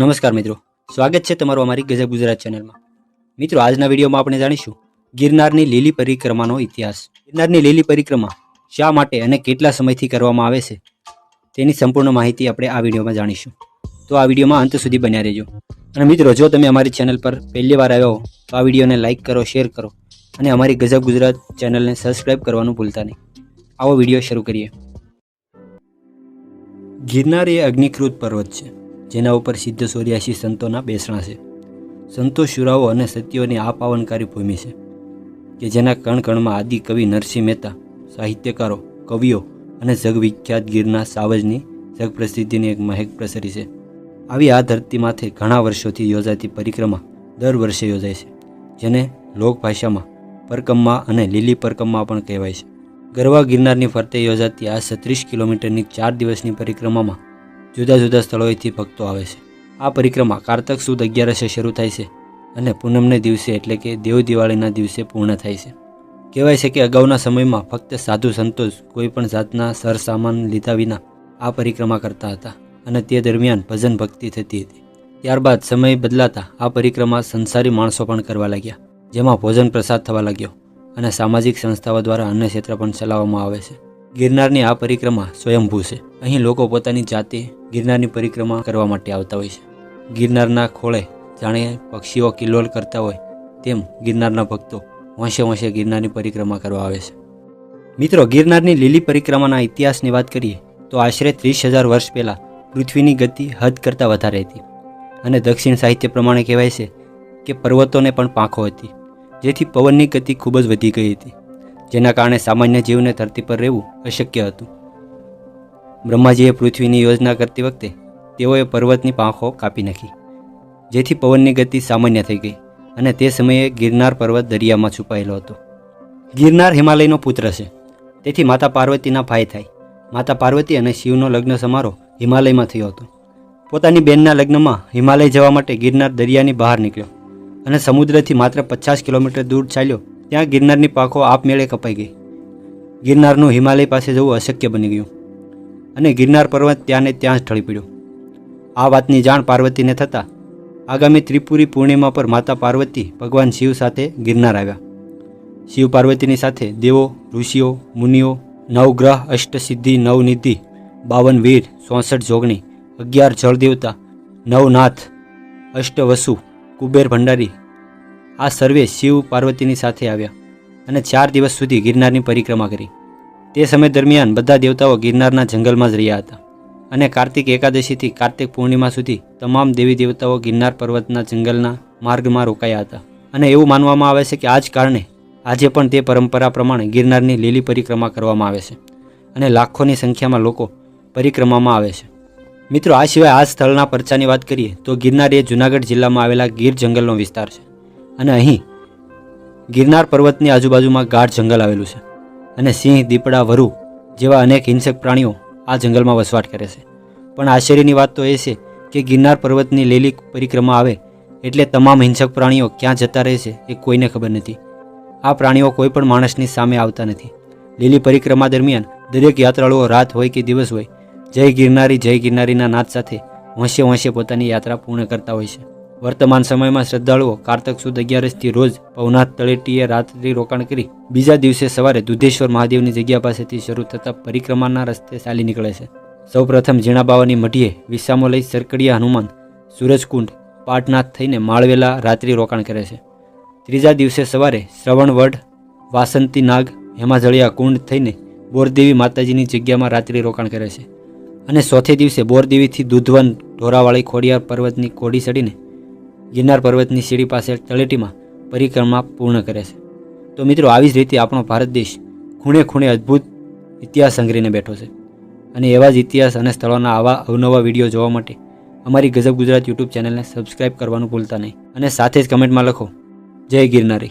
નમસ્કાર મિત્રો. સ્વાગત છે તમારું અમારી ગજબ ગુજરાત ચેનલમાં. મિત્રો, આજના વિડીયોમાં આપણે જાણીશું ગિરનારની લીલી પરિક્રમાનો ઇતિહાસ. ગિરનારની લીલી પરિક્રમા શા માટે અને કેટલા સમયથી કરવામાં આવે છે તેની સંપૂર્ણ માહિતી આપણે આ વિડીયોમાં જાણીશું. તો આ વિડીયોમાં અંત સુધી બન્યા રહેજો. અને મિત્રો, જો તમે અમારી ચેનલ પર પહેલી વાર આવ્યા હો, તો આ વિડીયોને લાઇક કરો, શેર કરો અને અમારી ગજબ ગુજરાત ચેનલને સબસ્ક્રાઇબ કરવાનું ભૂલતા નહીં. આવો વીડિયો શરૂ કરીએ. ગિરનાર એ અગ્નિકૃત પર્વત છે. જેના ઉપર સિદ્ધ સોર્યાસી સંતોના બેસણા છે. સંતો, શુરાઓ અને સત્યોની આ પાવનકારી ભૂમિ છે, કે જેના કણ કણમાં આદિ કવિ નરસિંહ મહેતા, સાહિત્યકારો, કવિઓ અને જગવિખ્યાત ગીરના સાવજની જગપ્રસિદ્ધિની એક મહેક પ્રસરી છે. આવી આ ધરતી માથે ઘણા વર્ષોથી યોજાતી પરિક્રમા દર વર્ષે યોજાય છે, જેને લોકભાષામાં પરકમ્મા અને લીલી પરકમ્મા પણ કહેવાય છે. ગરવા ગિરનારની ફરતે યોજાતી આ છત્રીસ કિલોમીટરની ચાર દિવસની પરિક્રમામાં જુદા જુદા સ્થળોએથી ભક્તો આવે છે. આ પરિક્રમા કારતક સુદ અગિયારસે શરૂ થાય છે અને પૂનમને દિવસે એટલે કે દેવ દિવાળીના દિવસે પૂર્ણ થાય છે. કહેવાય છે કે અગાઉના સમયમાં ફક્ત સાધુ સંતોષ કોઈપણ જાતના સરસામાન લીધા વિના આ પરિક્રમા કરતા હતા અને તે દરમિયાન ભજન ભક્તિ થતી હતી. ત્યારબાદ સમય બદલાતા આ પરિક્રમા સંસારી માણસો પણ કરવા લાગ્યા, જેમાં ભોજન પ્રસાદ થવા લાગ્યો અને સામાજિક સંસ્થાઓ દ્વારા અન્ય ક્ષેત્ર પણ ચલાવવામાં આવે છે. ગિરનારની આ પરિક્રમા સ્વયંભૂ છે. અહીં લોકો પોતાની જાતે ગિરનારની પરિક્રમા કરવા માટે આવતા હોય છે. ગિરનારના ખોળે જાણે પક્ષીઓ કિલ્લોલ કરતા હોય તેમ ગિરનારના ભક્તો વંશે વંશે ગિરનારની પરિક્રમા કરવા આવે છે. મિત્રો, ગિરનારની લીલી પરિક્રમાના ઇતિહાસની વાત કરીએ તો આશરે ત્રીસ હજાર વર્ષ પહેલાં પૃથ્વીની ગતિ હદ કરતાં વધારે હતી. અને દક્ષિણ સાહિત્ય પ્રમાણે કહેવાય છે કે પર્વતોને પણ પાંખો હતી, જેથી પવનની ગતિ ખૂબ જ વધી ગઈ હતી. જેના કારણે સામાન્ય જીવને ધરતી પર રહેવું અશક્ય હતું. બ્રહ્માજીએ પૃથ્વીની યોજના કરતી વખતે તેઓએ પર્વતની પાંખો કાપી નાખી, જેથી પવનની ગતિ સામાન્ય થઈ ગઈ અને તે સમયે ગિરનાર પર્વત દરિયામાં છુપાયેલો હતો. ગિરનાર હિમાલયનો પુત્ર છે. તેથી માતા પાર્વતીના ભાઈ થાય. માતા પાર્વતી અને શિવનો લગ્ન સમારોહ હિમાલયમાં થયો હતો. પોતાની બહેનના લગ્નમાં હિમાલય જવા માટે ગિરનાર દરિયાની બહાર નીકળ્યો અને સમુદ્રથી માત્ર પચાસ કિલોમીટર દૂર ચાલ્યો ત્યાં ગિરનારની પાંખો આપમેળે કપાઈ ગઈ. ગિરનારનું હિમાલય પાસે જવું અશક્ય બની ગયું અને ગિરનાર પર્વત ત્યાંને ત્યાં જ ઢળી પડ્યો. આ વાતની જાણ પાર્વતીને થતાં આગામી ત્રિપુરી પૂર્ણિમા પર માતા પાર્વતી ભગવાન શિવ સાથે ગિરનાર આવ્યા. શિવ પાર્વતીની સાથે દેવો, ઋષિઓ, મુનિઓ, નવગ્રહ, અષ્ટસિદ્ધિ નવનિધિ બાવન વીર, ચોસઠ જોગણી, અગિયાર જળદેવતા, નવનાથ, અષ્ટવસુ, કુબેર ભંડારી આ સર્વે શિવ પાર્વતીની સાથે આવ્યા અને ચાર દિવસ સુધી ગિરનારની પરિક્રમા કરી. તે સમય દરમિયાન બધા દેવતાઓ ગિરનારના જંગલમાં જ રહ્યા હતા અને કાર્તિક એકાદશીથી કાર્તિક પૂર્ણિમા સુધી તમામ દેવી દેવતાઓ ગિરનાર પર્વતના જંગલના માર્ગમાં રોકાયા હતા. અને એવું માનવામાં આવે છે કે આ જ કારણે આજે પણ તે પરંપરા પ્રમાણે ગિરનારની લીલી પરિક્રમા કરવામાં આવે છે અને લાખોની સંખ્યામાં લોકો પરિક્રમામાં આવે છે. મિત્રો, આ સિવાય આ સ્થળના પરચાની વાત કરીએ તો ગિરનાર એ જૂનાગઢ જિલ્લામાં આવેલા ગીર જંગલનો વિસ્તાર છે. અને અહીં ગિરનાર પર્વતની આજુબાજુમાં ગાઢ જંગલ આવેલું છે અને સિંહ, દીપડા, વરુ જેવા અનેક હિંસક પ્રાણીઓ આ જંગલમાં વસવાટ કરે છે. પણ આશ્ચર્યની વાત તો એ છે કે ગિરનાર પર્વતની લીલી પરિક્રમા આવે એટલે તમામ હિંસક પ્રાણીઓ ક્યાં જતા રહે છે એ કોઈને ખબર નથી. આ પ્રાણીઓ કોઈ પણ માણસની સામે આવતા નથી. લીલી પરિક્રમા દરમિયાન દરેક યાત્રાળુઓ રાત હોય કે દિવસ હોય, જય ગિરનારી, જય ગિરનારીના નાદ સાથે હોંશે હોંશે પોતાની યાત્રા પૂર્ણ કરતા હોય છે. વર્તમાન સમયમાં શ્રદ્ધાળુઓ કારતક સુદ અગિયારસથી રોજ ભવનાથ તળેટીએ રાત્રિ રોકાણ કરી બીજા દિવસે સવારે દુધેશ્વર મહાદેવની જગ્યા પાસેથી શરૂ થતા પરિક્રમાના રસ્તે ચાલી નીકળે છે. સૌપ્રથમ જીણાબાવાની મઢીએ વિસામો લઈ સરકડીયા હનુમાન, સૂરજકુંડ, પાટનાથ થઈને માળવેલા રાત્રિ રોકાણ કરે છે. ત્રીજા દિવસે સવારે શ્રવણવડ વાસંતી નાગ હેમાજળિયા કુંડ થઈને બોરદેવી માતાજીની જગ્યામાં રાત્રિ રોકાણ કરે છે. અને ચોથે દિવસે બોરદેવીથી દૂધવન, ઢોરાવાળી ખોડિયાર પર્વતની કોડી ચડીને ગિરનાર પર્વતની સીડી પાસે તળેટીમાં પરિક્રમા પૂર્ણ કરે છે. તો મિત્રો, આવી જ રીતે આપણો ભારત દેશ ખૂણે ખૂણે અદ્ભુત ઇતિહાસ સંઘરીને બેઠો છે. અને એવા જ ઇતિહાસ અને સ્થળોના આવા અવનવા વીડિયો જોવા માટે અમારી ગજબ ગુજરાત યુટ્યુબ ચેનલને સબસ્ક્રાઇબ કરવાનું ભૂલતા નહીં. અને સાથે જ કમેન્ટમાં લખો, જય ગિરનારી.